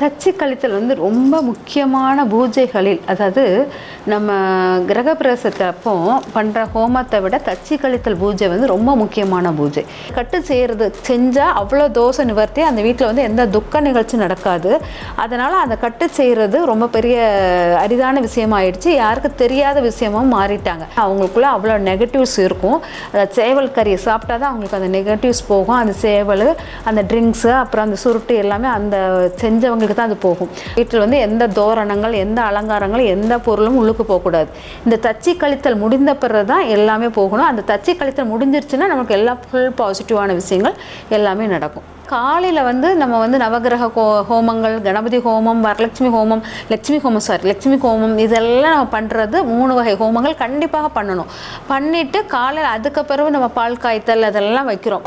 தச்சு கழித்தல் வந்து ரொம்ப முக்கியமான பூஜைகளில் அதாவது நம்ம கிரகப்பிரவேசத்தை அப்போ பண்ணுற ஹோமத்தை விட தச்சு கழித்தல் பூஜை வந்து ரொம்ப முக்கியமான பூஜை. கட்டு செய்கிறது செஞ்சால் அவ்வளோ தோசை நிவர்த்தி அந்த வீட்டில் வந்து எந்த துக்க நிகழ்ச்சி நடக்காது. அதனால் அந்த கட்டு செய்கிறது ரொம்ப பெரிய அரிதான விஷயமாயிடுச்சு. யாருக்கு தெரியாத விஷயமும் மாறிட்டாங்க. அவங்களுக்குள்ள அவ்வளோ நெகட்டிவ்ஸ் இருக்கும். அந்த சேவல் கறியை சாப்பிட்டா தான் அவங்களுக்கு அந்த நெகட்டிவ்ஸ் போகும். அந்த சேவல் அந்த ட்ரிங்க்ஸு அப்புறம் அந்த சுருட்டு எல்லாமே அந்த செஞ்சவங்க செஞ்சவங்களுக்கு தான் அது போகும். வீட்டில் வந்து எந்த தோரணங்கள் எந்த அலங்காரங்கள் எந்த பொருளும் உள்ளுக்கு போகக்கூடாது. இந்த தச்சு கழித்தல் முடிந்த பிறகு தான் எல்லாமே போகணும். அந்த தச்சு கழித்தல் முடிஞ்சிருச்சுன்னா நமக்கு எல்லா ஃபுல் பாசிட்டிவான விஷயங்கள் எல்லாமே நடக்கும். காலையில் வந்து நம்ம வந்து நவகிரக ஹோ ஹோமங்கள் கணபதி ஹோமம் வரலட்சுமி ஹோமம் லட்சுமி ஹோமம் சாரி லட்சுமி ஹோமம் இதெல்லாம் நம்ம பண்ணுறது மூணு வகை ஹோமங்கள் கண்டிப்பாக பண்ணணும். பண்ணிவிட்டு காலையில் அதுக்கு பிறகு நம்ம பால் காய்த்தல் அதெல்லாம் வைக்கிறோம்.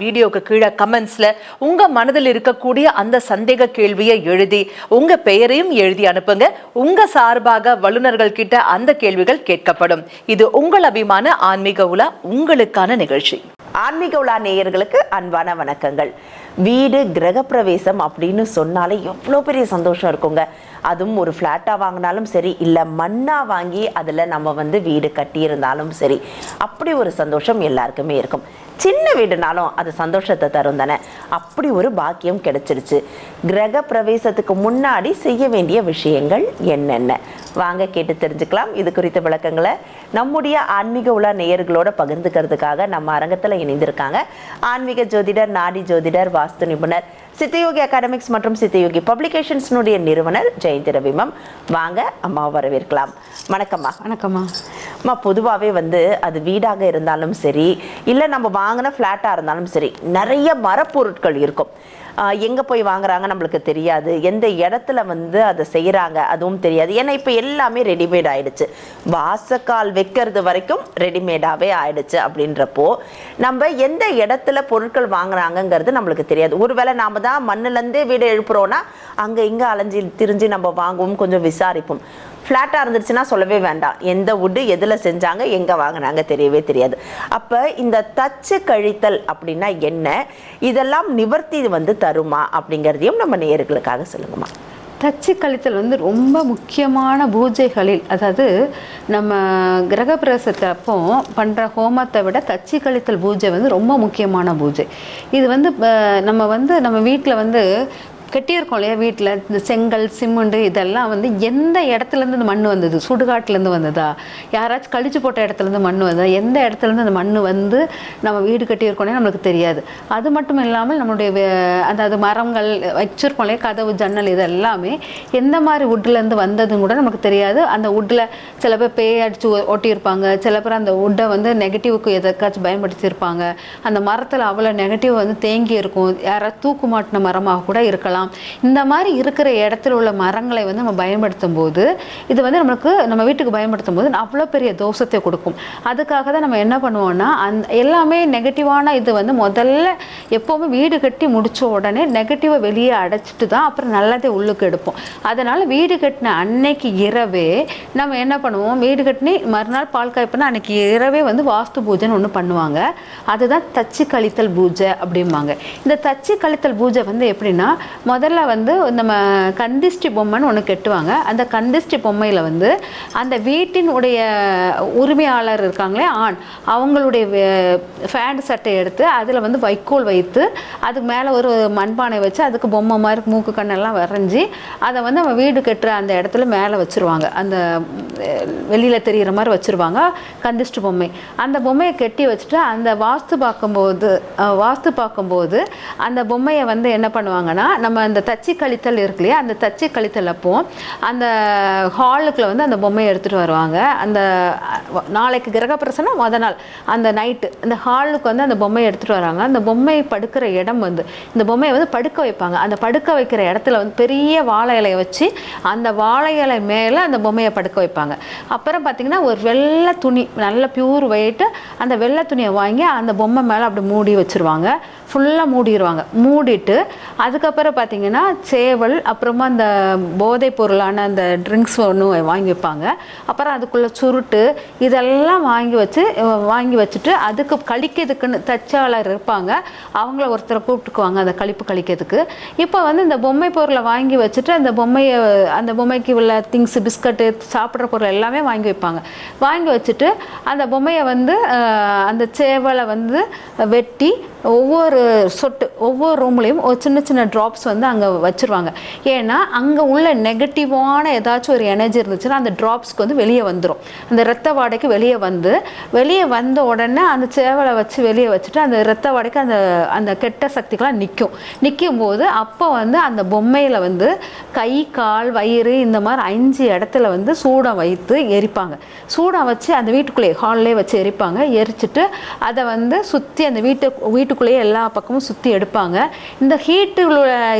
வீடியோக்கு கீழே கமெண்ட்ஸ்ல உங்க மனதில் இருக்கக்கூடிய அந்த சந்தேக கேள்வியை எழுதி உங்க பெயரையும் எழுதி அனுப்புங்க. உங்க சார்பாக வல்லுனர்கள் கிட்ட அந்த கேள்விகள் கேட்கப்படும். இது உங்கள் அபிமான ஆன்மீக உலா உங்களுக்கான நிகழ்ச்சி. ஆன்மீக உலா நேயர்களுக்கு அன்பான வணக்கங்கள். வீடு கிரகப்பிரவேசம் அப்படின்னு சொன்னாலே எவ்வளோ பெரிய சந்தோஷம் இருக்குங்க. அதுவும் ஒரு ஃப்ளாட்டாக வாங்கினாலும் சரி இல்லை மண்ணாக வாங்கி அதில் நம்ம வந்து வீடு கட்டியிருந்தாலும் சரி அப்படி ஒரு சந்தோஷம் எல்லாருக்குமே இருக்கும். சின்ன வீடுனாலும் அது சந்தோஷத்தை தரும் தானே. அப்படி ஒரு பாக்கியம் கிடைச்சிருச்சு. கிரக பிரவேசத்துக்கு முன்னாடி செய்ய வேண்டிய விஷயங்கள் என்னென்ன? வாங்க கேட்டு தெரிஞ்சுக்கலாம். இது குறித்த விளக்கங்களை நம்முடைய ஆன்மீக உலா நேயர்களோட பகிர்ந்துக்கிறதுக்காக நம்ம அரங்கத்தில் இணைந்திருக்காங்க. ஆன்மீக ஜோதிடர் நாடி ஜோதிடர் வாஸ்து நிபுணர் சித்தயோகி அகாடமிக்ஸ் மற்றும் சித்தயோகி பப்ளிகேஷன்ஸ்னுடைய நிறுவனர் ஜெயந்தி ரவிமம் வாங்க அம்மா வரவேற்கலாம். வணக்கம்மா. வணக்கம்மா. அம்மா பொதுவாகவே வந்து அது வீடாக இருந்தாலும் சரி இல்லை நம்ம வாங்கின ஃப்ளாட்டாக இருந்தாலும் சரி நிறைய மரப்பொருட்கள் இருக்கும். எங்கே போய் வாங்குறாங்க நம்மளுக்கு தெரியாது. எந்த இடத்துல வந்து அதை செய்கிறாங்க அதுவும் தெரியாது. ஏன்னா இப்போ எல்லாமே ரெடிமேட் ஆயிடுச்சு. வாசக்கால் வைக்கிறது வரைக்கும் ரெடிமேடாகவே ஆயிடுச்சு அப்படின்றப்போ நம்ம எந்த இடத்துல பொருட்கள் வாங்குறாங்கங்கிறது நம்மளுக்கு தெரியாது. ஒருவேளை நாம் தான் மண்ணுலேருந்தே வீடு எழுப்புறோன்னா அங்கே இங்கே அலைஞ்சி திரிஞ்சு நம்ம வாங்குவோம் கொஞ்சம் விசாரிப்போம். ஃப்ளாட்டாக இருந்துச்சுன்னா சொல்லவே வேண்டாம். எந்த வுட்டு எதில் செஞ்சாங்க எங்கே வாங்கினாங்க தெரியவே தெரியாது. அப்போ இந்த தச்சு கழித்தல் அப்படின்னா என்ன? இதெல்லாம் நிவர்த்தி வந்து தருமா? அப்படிங்கிறதையும் நம்ம நேயர்களுக்காக சொல்லுங்கம்மா. தச்சு கழித்தல் வந்து ரொம்ப முக்கியமான பூஜைகளில் அதாவது நம்ம கிரகப்பிரவேசத்தை அப்போ பண்ணுற ஹோமத்தை விட தச்சு கழித்தல் பூஜை வந்து ரொம்ப முக்கியமான பூஜை. இது வந்து நம்ம வந்து நம்ம வீட்டில் வந்து கட்டியிருக்கோம் இல்லையா வீட்டில்? இந்த செங்கல் சிமெண்ட் இதெல்லாம் வந்து எந்த இடத்துலேருந்து இந்த மண் வந்தது? சுடுகாட்டிலேருந்து வந்ததா? யாராச்சும் கழிச்சு போட்ட இடத்துலேருந்து மண் வந்ததா? எந்த இடத்துலேருந்து அந்த மண் வந்து நம்ம வீடு கட்டியிருக்கோன்னே நம்மளுக்கு தெரியாது. அது மட்டும் இல்லாமல் நம்மளுடைய வே- அதாவது மரங்கள் வச்சுருக்கோம் இல்லையா? கதவு ஜன்னல் இது எல்லாமே எந்த மாதிரி வுட்லேருந்து வந்ததுன்னு கூட நமக்கு தெரியாது. அந்த வுட்டில் சில பேர் பேய் அடித்து ஒட்டியிருப்பாங்க. சில பேர் அந்த வுட்டை வந்து நெகட்டிவுக்கு எதற்காச்சும் பயன்படுத்தியிருப்பாங்க. அந்த மரத்தில் அவ்வளோ நெகட்டிவ் வந்து தேங்கி இருக்கும். யாராவது தூக்கு மாட்டின மரமாக கூட இருக்கலாம். இந்த மாதிரி இருக்கிற இடத்துல உள்ள மரங்களை வந்து நம்ம பயன்படுத்தும் போது இது வந்து நம்மளுக்கு நம்ம வீட்டுக்கு பயன்படுத்தும் போது அவ்வளோ பெரிய தோஷத்தை கொடுக்கும். அதுக்காக தான் நம்ம என்ன பண்ணுவோம்னா அந் எல்லாமே நெகட்டிவான இது வந்து முதல்ல எப்போவுமே வீடு கட்டி முடிச்ச உடனே நெகட்டிவை வெளியே அடைச்சிட்டு தான் அப்புறம் நல்லதே உள்ளுக்கு எடுப்போம். அதனால் வீடு கட்டின அன்னைக்கு இரவே நம்ம என்ன பண்ணுவோம்? வீடு கட்டினி மறுநாள் பால் காய்ப்புனா அன்னைக்கு இரவே வந்து வாஸ்து பூஜைன்னு ஒன்று பண்ணுவாங்க. அதுதான் தச்சு கழித்தல் பூஜை அப்படிம்பாங்க. இந்த தச்சு கழித்தல் பூஜை வந்து எப்படின்னா முதல்ல வந்து நம்ம கந்திஷ்டி பொம்மைன்னு ஒன்று கட்டுவாங்க. அந்த கந்திஷ்டி பொம்மையில் வந்து அந்த வீட்டினுடைய உரிமையாளர் இருக்காங்களே ஆண். அவங்களுடைய ஃபேண்ட் சட்டை எடுத்து அதில் வந்து வைக்கோல் வைத்து அதுக்கு மேலே ஒரு மண்பானை வச்சு அதுக்கு பொம்மை மாதிரி மூக்கு கண்ணெல்லாம் வரைஞ்சி அதை வந்து நம்ம வீடு கட்டுற அந்த இடத்துல மேலே வச்சுருவாங்க. அந்த வெளியில் தெரிகிற மாதிரி வச்சுருவாங்க கந்திஷ்டி பொம்மை. அந்த பொம்மையை கட்டி வச்சுட்டு அந்த வாஸ்து பார்க்கும்போது வாஸ்து பார்க்கும்போது அந்த பொம்மையை வந்து என்ன பண்ணுவாங்கன்னா நம்ம நம்ம அந்த தச்சு கழித்தல் இருக்கு இல்லையா அந்த தச்சு கழித்தல் அப்போ அந்த ஹாலுக்குள்ள வந்து அந்த பொம்மையை எடுத்துகிட்டு வருவாங்க. அந்த நாளைக்கு கிரகப்பிரசனம் முத நாள் அந்த நைட்டு அந்த ஹாலுக்கு வந்து அந்த பொம்மையை எடுத்துகிட்டு வராங்க. அந்த பொம்மை படுக்கிற இடம் வந்து இந்த பொம்மையை வந்து படுக்க வைப்பாங்க. அந்த படுக்க வைக்கிற இடத்துல வந்து பெரிய வாழை இலையை வச்சு அந்த வாழை இலை மேலே அந்த பொம்மையை படுக்க வைப்பாங்க. அப்புறம் பார்த்திங்கன்னா ஒரு வெள்ளை துணி நல்ல பியூர் ஒயிட்டு அந்த வெள்ளை துணியை வாங்கி அந்த பொம்மை மேலே அப்படி மூடி வச்சுருவாங்க. ஃபுல்லாக மூடிடுவாங்க மூடிட்டு அதுக்கப்புறம் பார்த்தீங்கன்னா சேவல் அப்புறமா அந்த போதைப் பொருளான அந்த ட்ரிங்க்ஸ் ஒன்று வாங்கி வைப்பாங்க அப்புறம் அதுக்குள்ளே சுருட்டு இதெல்லாம் வாங்கி வச்சு வாங்கி வச்சுட்டு அதுக்கு கழிக்கிறதுக்குன்னு தச்சாளர் இருப்பாங்க. அவங்கள ஒருத்தரை கூப்பிட்டுக்குவாங்க அந்த கழிப்பு கழிக்கிறதுக்கு. இப்போ வந்து இந்த பொம்மை பொருளை வாங்கி வச்சுட்டு அந்த பொம்மையை அந்த பொம்மைக்கு உள்ள திங்ஸ் பிஸ்கட்டு சாப்பிட்ற பொருள் எல்லாமே வாங்கி வைப்பாங்க. வாங்கி வச்சுட்டு அந்த பொம்மையை வந்து அந்த சேவலை வந்து வெட்டி ஒவ்வொரு சொட்டு ஒவ்வொரு ரூம்லேயும் ஒரு சின்ன சின்ன ட்ராப்ஸ் வந்து அங்கே வச்சுருவாங்க. ஏன்னா அங்கே உள்ள நெகட்டிவான ஏதாச்சும் ஒரு எனர்ஜி இருந்துச்சுன்னா அந்த ட்ராப்ஸ்க்கு வந்து வெளியே வந்துடும் அந்த ரத்த வாடைக்கு வெளியே வந்து வெளியே வந்த உடனே அந்த சேவலை வச்சு வெளியே வச்சுட்டு அந்த ரத்த வாடைக்கு அந்த அந்த கெட்ட சக்திகளாம் நிற்கும் நிற்கும் போது அப்போ வந்து அந்த பொம்மையில் வந்து கை கால் வயிறு இந்த மாதிரி அஞ்சு இடத்துல வந்து சூடம் வைத்து எரிப்பாங்க. சூடம் வச்சு அந்த வீட்டுக்குள்ளேயே ஹால்லே வச்சு எரிப்பாங்க. எரிச்சிட்டு அதை வந்து சுற்றி அந்த வீட்டு வீட்டுக்குள்ளேயே எல்லா பக்கமும் சுற்றி எடுப்பாங்க. இந்த ஹீட்டு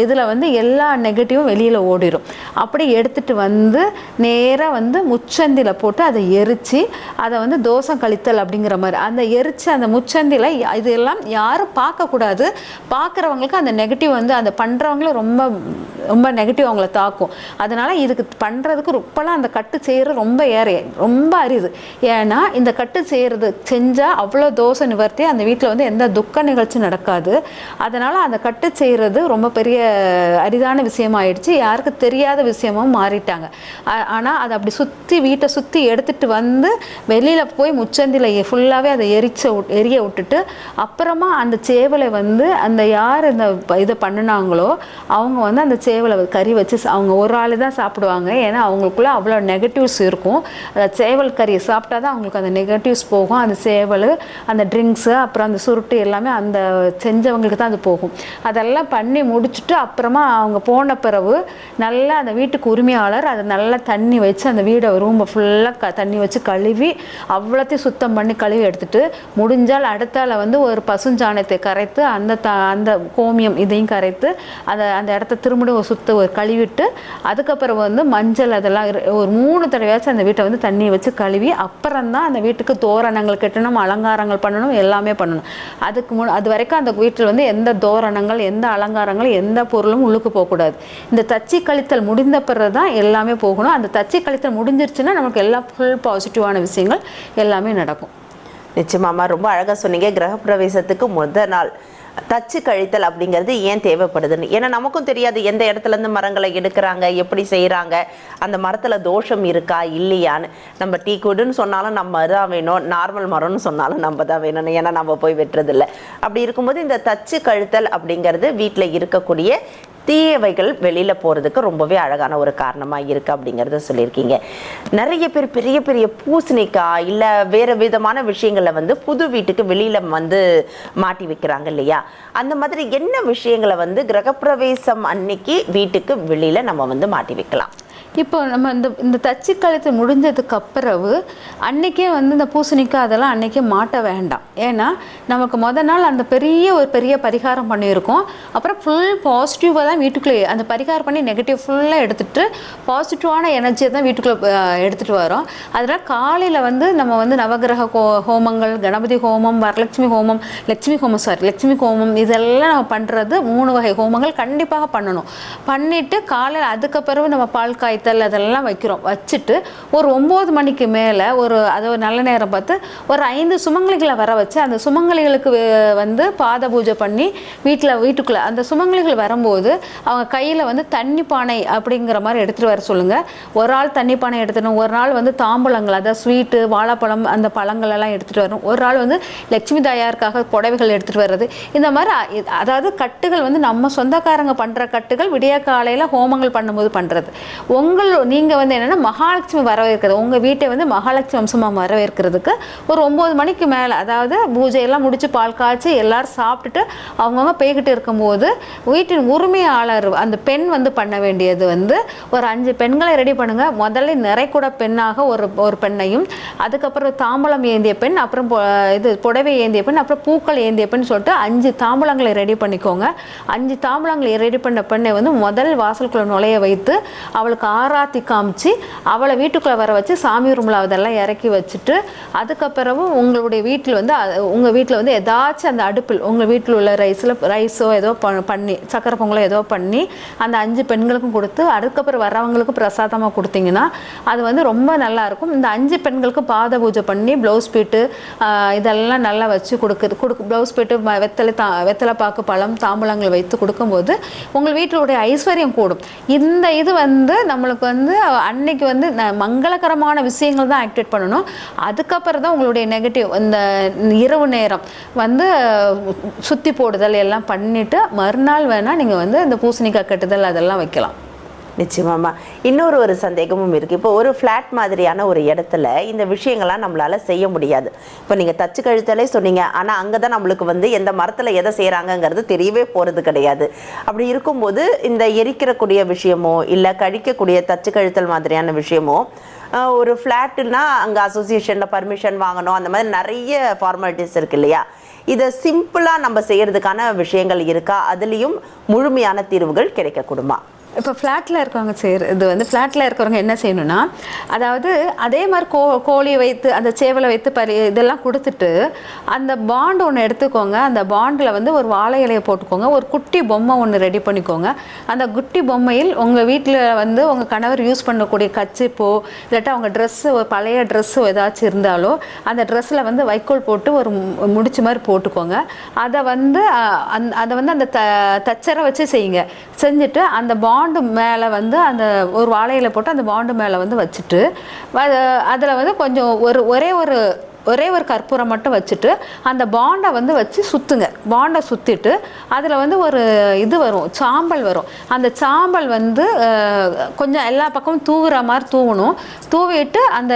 இதில் வந்து எல்லா நெகட்டிவும் வெளியில் ஓடிடும் அப்படி எடுத்துட்டு வந்து நேராக வந்து முச்சந்தியில் போட்டு அதை எரித்து அதை வந்து தோசம் கழித்தல் அப்படிங்கிற மாதிரி. அந்த எரித்து அந்த முச்சந்தியில் இதெல்லாம் யாரும் பார்க்கக்கூடாது. பார்க்குறவங்களுக்கு அந்த நெகட்டிவ் வந்து அந்த பண்ணுறவங்களும் ரொம்ப ரொம்ப நெகட்டிவ் அவங்கள தாக்கும். அதனால் இதுக்கு பண்ணுறதுக்கு ரொம்பலாம் அந்த கட்டு செய்கிறது ரொம்ப ஏற ரொம்ப அரிது. ஏன்னா இந்த கட்டு செய்கிறது செஞ்சால் அவ்வளோ தோசை நிவர்த்தி அந்த வீட்டில் வந்து எந்த துக்க நிகழ்ச்சி நடக்காது. அதனால் அந்த கட்டு செய்கிறது ரொம்ப பெரிய அரிதான விஷயமாயிடுச்சு. யாருக்கு தெரியாத விஷயமும் மாறிட்டாங்க. ஆனால் அதை அப்படி சுற்றி வீட்டை சுற்றி எடுத்துகிட்டு வந்து வெளியில் போய் முச்சந்தியில் ஃபுல்லாகவே அதை எரிச்ச எரிய விட்டுட்டு அப்புறமா அந்த சேவலை வந்து அந்த யார் இந்த இதை பண்ணினாங்களோ அவங்க வந்து அந்த சேவலை கறி வச்சு அவங்க ஒரு ஆள் தான் சாப்பிடுவாங்க. ஏன்னா அவங்களுக்குள்ள அவ்வளோ நெகட்டிவ்ஸ் இருக்கும். அந்த சேவல் கறியை சாப்பிட்டா தான் அவங்களுக்கு அந்த நெகட்டிவ்ஸ் போகும். அந்த சேவல் அந்த ட்ரிங்க்ஸு அப்புறம் அந்த சுருட்டு எல்லாமே அந்த செஞ்சவங்களுக்கு தான் அது போகும். அதெல்லாம் பண்ணி முடிச்சுட்டு அப்புறமா அவங்க போன பிறகு நல்லா அந்த வீட்டுக்கு உரிமையாளர் அதை நல்லா தண்ணி வச்சு அந்த வீடை ரூமை ஃபுல்லாக க தண்ணி வச்சு கழுவி அவ்வளோத்தையும் சுத்தம் பண்ணி கழுவி எடுத்துட்டு முடிஞ்சால் அடுத்தால வந்து ஒரு பசுஞ்சாணத்தை கரைத்து அந்த த அந்த கோமியம் இதையும் கரைத்து அதை அந்த இடத்த திரும்பியும் ஒரு சுத்த ஒரு கழுவிட்டு அதுக்கப்புறம் வந்து மஞ்சள் அதெல்லாம் இரு- ஒரு மூணு தடவையாச்சும் அந்த வீட்டை வந்து தண்ணி வச்சு கழுவி அப்புறம் தான் அந்த வீட்டுக்கு தோரணங்கள் கட்டணும் அலங்காரங்கள் பண்ணணும் எல்லாமே பண்ணணும். அதுக்கு முன் அது வரைக்கும் அந்த வீட்டில் வந்து எந்த தோரணங்கள் எந்த அலங்காரங்கள் எந்த பொருளும் உள்ளுக்கு போகக்கூடாது. இந்த தச்சி கழித்தல் முடிந்த பிறகு தான் எல்லாமே போகணும். அந்த தச்சி கழித்தல் முடிஞ்சிருச்சுன்னா நமக்கு எல்லா ஃபுல் பாசிட்டிவான விஷயங்கள் எல்லாமே நடக்கும். நிச்சயமாமா ரொம்ப அழகாக சொன்னீங்க. கிரகப்பிரவேசத்துக்கு முத நாள். தச்சு கழித்தல் அப்படிங்கிறது ஏன் தேவைப்படுதுன்னு? ஏன்னா நமக்கும் தெரியாது எந்த இடத்துல இருந்து மரங்களை எடுக்கிறாங்க எப்படி செய்கிறாங்க அந்த மரத்தில் தோஷம் இருக்கா இல்லையான்னு. நம்ம டீ குடுன்னு சொன்னாலும் நம்ம தான் வேணும் நார்மல் மரம்னு சொன்னாலும் நம்ம தான் வேணும் ஏன்னா நம்ம போய் வெட்டுறதில்ல. அப்படி இருக்கும்போது இந்த தச்சு கழுத்தல் அப்படிங்கிறது வீட்டில் இருக்கக்கூடிய தீயவைகள் வெளியில் போகிறதுக்கு ரொம்பவே அழகான ஒரு காரணமாக இருக்கு அப்படிங்கிறத சொல்லியிருக்கீங்க. நிறைய பேர் பெரிய பெரிய பூசணிக்காய் இல்லை வேறு விதமான விஷயங்களை வந்து புது வீட்டுக்கு வெளியில் வந்து மாட்டி வைக்கிறாங்க இல்லையா? அந்த மாதிரி என்ன விஷயங்களை வந்து கிரகப்பிரவேசம் அன்னைக்கு வீட்டுக்கு வெளியில் நம்ம வந்து மாட்டி வைக்கலாம்? இப்போ நம்ம இந்த இந்த தச்சு கழுத்து முடிஞ்சதுக்கு அப்புறவு அன்னைக்கே வந்து இந்த பூசணிக்காய் அதெல்லாம் அன்றைக்கே மாட்ட வேண்டாம். ஏன்னா நமக்கு மொதல் நாள் அந்த பெரிய ஒரு பெரிய பரிகாரம் பண்ணியிருக்கோம். அப்புறம் ஃபுல் பாசிட்டிவாக தான் வீட்டுக்குள்ளே அந்த பரிகாரம் பண்ணி நெகட்டிவ் ஃபுல்லாக எடுத்துகிட்டு பாசிட்டிவான எனர்ஜியை தான் வீட்டுக்குள்ளே எடுத்துகிட்டு வரோம். அதனால் காலையில் வந்து நம்ம வந்து நவகிரக ஹோ ஹோமங்கள் கணபதி ஹோமம் வரலட்சுமி ஹோமம் லட்சுமி ஹோமம் சாரி லட்சுமி ஹோமம் இதெல்லாம் நம்ம பண்ணுறது மூணு வகை ஹோமங்கள் கண்டிப்பாக பண்ணணும். பண்ணிவிட்டு காலையில் அதுக்கப்புறம் நம்ம பால் காய்த்தல் அதெல்லாம் வைக்கிறோம். வச்சுட்டு ஒரு ஒம்பது மணிக்கு மேலே ஒரு அது ஒரு நல்ல நேரம் பார்த்து ஒரு ஐந்து சுமங்கலிகளை வர வச்சு அந்த சுமங்கலிகளுக்கு வந்து பாத பூஜை பண்ணி வீட்டில் வீட்டுக்குள்ளே அந்த சுமங்கலிகள் வரும்போது அவங்க கையில் வந்து தண்ணி பானை அப்படிங்கிற மாதிரி எடுத்துகிட்டு வர சொல்லுங்கள் ஒரு ஆள் தண்ணி பானை எடுத்துடணும். ஒரு நாள் வந்து தாம்பழங்கள் அதாவது ஸ்வீட்டு வாழைப்பழம் அந்த பழங்கள் எல்லாம் எடுத்துகிட்டு வரணும். ஒரு நாள் வந்து லட்சுமி தாயாருக்காக புடவைகள் எடுத்துகிட்டு வர்றது. இந்த மாதிரி அதாவது கட்டுகள் வந்து நம்ம சொந்தக்காரங்க பண்ணுற கட்டுகள் விடிய காலையில் ஹோமங்கள் பண்ணும்போது பண்ணுறது உங்கள் நீங்கள் வந்து என்னென்னா மகாலட்சுமி வரவேற்கிறது உங்கள் வீட்டை வந்து மகாலட்சுமி வம்சமாக வரவேற்கிறதுக்கு ஒரு ஒம்பது மணிக்கு மேலே அதாவது பூஜையெல்லாம் முடித்து பால் காய்ச்சி எல்லோரும் சாப்பிட்டுட்டு அவங்கவுங்க போய்கிட்டு இருக்கும்போது வீட்டின் உரிமையாளர் அந்த பெண் வந்து பண்ண வேண்டியது வந்து ஒரு அஞ்சு பெண்களை ரெடி பண்ணுங்கள் முதல்ல நிறைக்கூட பெண்ணாக ஒரு ஒரு பெண்ணையும் அதுக்கப்புறம் தாம்பலம் ஏந்திய பெண் அப்புறம் இது புடவை ஏந்திய பெண் அப்புறம் பூக்கள் ஏந்திய பெண் சொல்லிட்டு அஞ்சு தாம்பலங்களை ரெடி பண்ணிக்கோங்க. அஞ்சு தாம்பலங்களை ரெடி பண்ண பெண்ணை வந்து முதல் வாசலுக்குள்ளே நுழைய வைத்து அவளுக்கு ஆராத்தி காமிச்சு அவளை வீட்டுக்குள்ளே வர வச்சு சாமி ரூமில் அதெல்லாம் இறக்கி வச்சுட்டு அதுக்கப்புறமும் உங்களுடைய வீட்டில் வந்து உங்கள் வீட்டில் வந்து ஏதாச்சும் அந்த அடுப்பில் உங்கள் வீட்டில் உள்ள ரைஸில் ரைஸோ ஏதோ ப- பண்ணி சக்கரை பொங்கலோ ஏதோ பண்ணி அந்த அஞ்சு பெண்களுக்கும் கொடுத்து அதுக்கப்புறம் வரவங்களுக்கு பிரசாதமாக கொடுத்தீங்கன்னா அது வந்து ரொம்ப நல்லாயிருக்கும் இந்த அஞ்சு பெண்களுக்கு பாத பூஜை பண்ணி ப்ளவுஸ் பீட்டு இதெல்லாம் நல்லா வச்சு கொடுக்குது கொடுக்கு ப்ளவுஸ் பீட்டு ம- வெத்தலை தா வெத்தலை பாக்கு பழம் தாம்பூலங்கள் வைத்து கொடுக்கும்போது உங்கள் வீட்டிலுடைய ஐஸ்வர்யம் கூடும். இந்த இது வந்து நம்மளை நம்மளுக்கு வந்து அன்னைக்கு வந்து ந- மங்களகரமான விஷயங்கள் தான் ஆக்டிவேட் பண்ணணும். அதுக்கப்புறம் தான் உங்களுடைய நெகட்டிவ் இந்த இரவு நேரம் வந்து சுற்றி போடுதல் எல்லாம் பண்ணிவிட்டு மறுநாள் வேணால் நீங்கள் வந்து இந்த பூசணிக்காய் கட்டுதல் அதெல்லாம் வைக்கலாம். நிச்சயமாம்மா. இன்னொரு ஒரு சந்தேகமும் இருக்குது இப்போ ஒரு ஃப்ளாட் மாதிரியான ஒரு இடத்துல இந்த விஷயங்கள்லாம் நம்மளால செய்ய முடியாது. இப்போ நீங்கள் தச்சு கழுத்தலே சொன்னீங்க. அங்கே தான் நம்மளுக்கு வந்து எந்த மரத்தில் எதை செய்கிறாங்கங்கிறது தெரியவே போகிறது கிடையாது. அப்படி இருக்கும்போது இந்த எரிக்கிறக்கூடிய விஷயமோ இல்லை கழிக்கக்கூடிய தச்சு கழுத்தல் மாதிரியான விஷயமோ ஒரு ஃப்ளாட்டுனா அங்கே அசோசியேஷனில் பர்மிஷன் வாங்கணும். அந்த மாதிரி நிறைய ஃபார்மாலிட்டிஸ் இருக்கு இல்லையா? இதை சிம்பிளாக நம்ம செய்கிறதுக்கான விஷயங்கள் இருக்கா? அதுலேயும் முழுமையான தீர்வுகள் கிடைக்கக்கூடுமா? இப்போ ஃப்ளாட்டில் இருக்கிறவங்க செய்கிற இது வந்து ஃப்ளாட்டில் இருக்கிறவங்க என்ன செய்யணும்னா அதாவது அதே மாதிரி கோ கோழி வைத்து அந்த சேவலை வைத்து பரி இதெல்லாம் கொடுத்துட்டு அந்த பாண்ட் ஒன்று எடுத்துக்கோங்க. அந்த பாண்டில் வந்து ஒரு வாழை இலையை போட்டுக்கோங்க. ஒரு குட்டி பொம்மை ஒன்று ரெடி பண்ணிக்கோங்க. அந்த குட்டி பொம்மையில் உங்கள் வீட்டில் வந்து உங்கள் கணவர் யூஸ் பண்ணக்கூடிய கச்சிப்போ இல்லாட்டா அவங்க ட்ரெஸ்ஸு பழைய ட்ரெஸ்ஸு ஏதாச்சும் இருந்தாலோ அந்த ட்ரெஸ்ஸில் வந்து வைக்கோல் போட்டு ஒரு மு- முடிச்சு மாதிரி போட்டுக்கோங்க. அதை வந்து அந் அதை வந்து அந்த த தச்சரை வச்சு செய்யுங்க. செஞ்சுட்டு அந்த பாண்ட் பாண்டு மேலே வந்து அந்த ஒரு வாழையில போட்டு அந்த பாண்டு மேலே வந்து வச்சுட்டு அதில் வந்து கொஞ்சம் ஒரு ஒரே ஒரு ஒரே ஒரு கற்பூரம் மட்டும் வச்சுட்டு அந்த பாண்டை வந்து வச்சு சுற்றுங்க பாண்டை சுற்றிட்டு அதில் வந்து ஒரு இது வரும் சாம்பல் வரும். அந்த சாம்பல் வந்து கொஞ்சம் எல்லா பக்கமும் தூவுற மாதிரி தூவணும். தூவிட்டு அந்த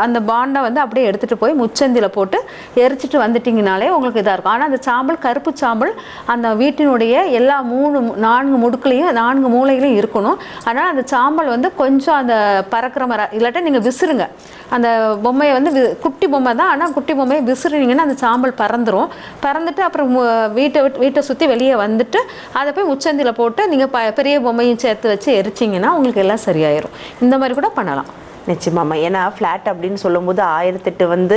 அந்த பாண்டை வந்து அப்படியே எடுத்துகிட்டு போய் முச்சந்தியில் போட்டு எரிச்சிட்டு வந்துட்டிங்கனாலே உங்களுக்கு இதாக இருக்கும். ஆனால் அந்த சாம்பல் கருப்பு சாம்பல் அந்த வீட்டினுடைய எல்லா மூணு மு- நான்கு முடுக்குலையும் நான்கு மூலையிலையும் இருக்கணும். அதனால் அந்த சாம்பல் வந்து கொஞ்சம் அந்த பறக்கிற மாதிரி இல்லாட்டா நீங்கள் விசிறுங்க. அந்த பொம்மையை வந்து வி- குட்டி பொம்மை தான் ஆனால் குட்டி பொம்மையை விசிறினீங்கன்னா அந்த சாம்பல் பறந்துடும் பறந்துட்டு அப்புறம் வீட்டை விட்டு வீட்டை சுற்றி வெளியே வந்துட்டு அதை போய் முச்சந்தியில் போட்டு நீங்கள் ப பெரிய பொம்மையும் சேர்த்து வச்சு எரிச்சிங்கன்னா உங்களுக்கு எல்லாம் சரியாயிரும். இந்த மாதிரி கூட பண்ணலாம். நிச்சயமாம்மா ஏன்னா ஃப்ளாட் அப்படின்னு சொல்லும்போது ஆயிரத்தெட்டு வந்து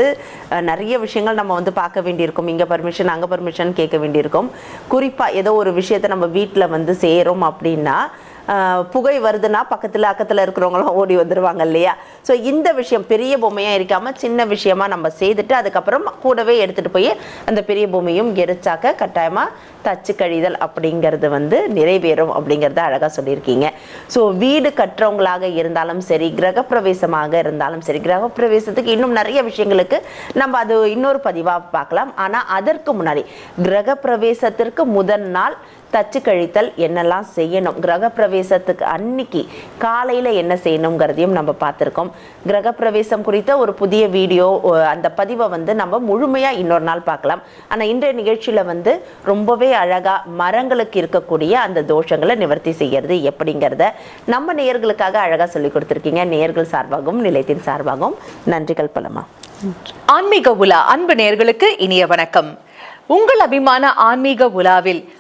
நிறைய விஷயங்கள் நம்ம வந்து பார்க்க வேண்டியிருக்கும். இங்கே பர்மிஷன் அங்கே பர்மிஷன் கேட்க வேண்டியிருக்கும். குறிப்பாக ஏதோ ஒரு விஷயத்தை நம்ம வீட்டில் வந்து சேரும் அப்படின்னா புகை வருதுன்னா பக்கத்தில் அக்கத்தில் இருக்கிறவங்களாம் ஓடி வந்துடுவாங்க இல்லையா? ஸோ இந்த விஷயம் பெரிய பொம்மையாக இருக்காமல் சின்ன விஷயமாக நம்ம செய்துட்டு அதுக்கப்புறம் கூடவே எடுத்துகிட்டு போய் அந்த பெரிய பொம்மையும் எரிச்சாக்க கட்டாயமாக தச்சு கழிதல் அப்படிங்கிறது வந்து நிறைவேறும் அப்படிங்கிறத அழகாக சொல்லியிருக்கீங்க. ஸோ வீடு கட்டுறவங்களாக இருந்தாலும் சரி கிரகப்பிரவேசமாக இருந்தாலும் சரி கிரகப்பிரவேசத்துக்கு இன்னும் நிறைய விஷயங்களுக்கு நம்ம அது இன்னொரு பதிவாக பார்க்கலாம். ஆனால் அதற்கு முன்னாடி கிரகப்பிரவேசத்திற்கு முதல் நாள் தச்சு கழித்தல் என்னெல்லாம் செய்யணும்? கிரகப்பிரவேசத்துக்கு அன்னைக்கு காலையில் என்ன செய்யணுங்கிறதையும் நம்ம பார்த்துருக்கோம். கிரகப்பிரவேசம் குறித்த ஒரு புதிய வீடியோ அந்த பதிவை வந்து நம்ம முழுமையாக இன்னொரு நாள் பார்க்கலாம். ஆனால் இன்றைய நிகழ்ச்சியில் வந்து ரொம்பவே அழகாக மரங்களுக்கு இருக்கக்கூடிய அந்த தோஷங்களை நிவர்த்தி செய்கிறது எப்படிங்கிறத நம்ம நேயர்களுக்காக அழகாக சொல்லி கொடுத்துருக்கீங்க. நேயர்கள் சார்பாகவும் நிலையத்தின் சார்பாகவும் நன்றிகள் பலமா. ஆன்மீக உலா அன்பு நேர்களுக்கு இனிய வணக்கம். உங்கள் அபிமான ஆன்மீக உலாவில்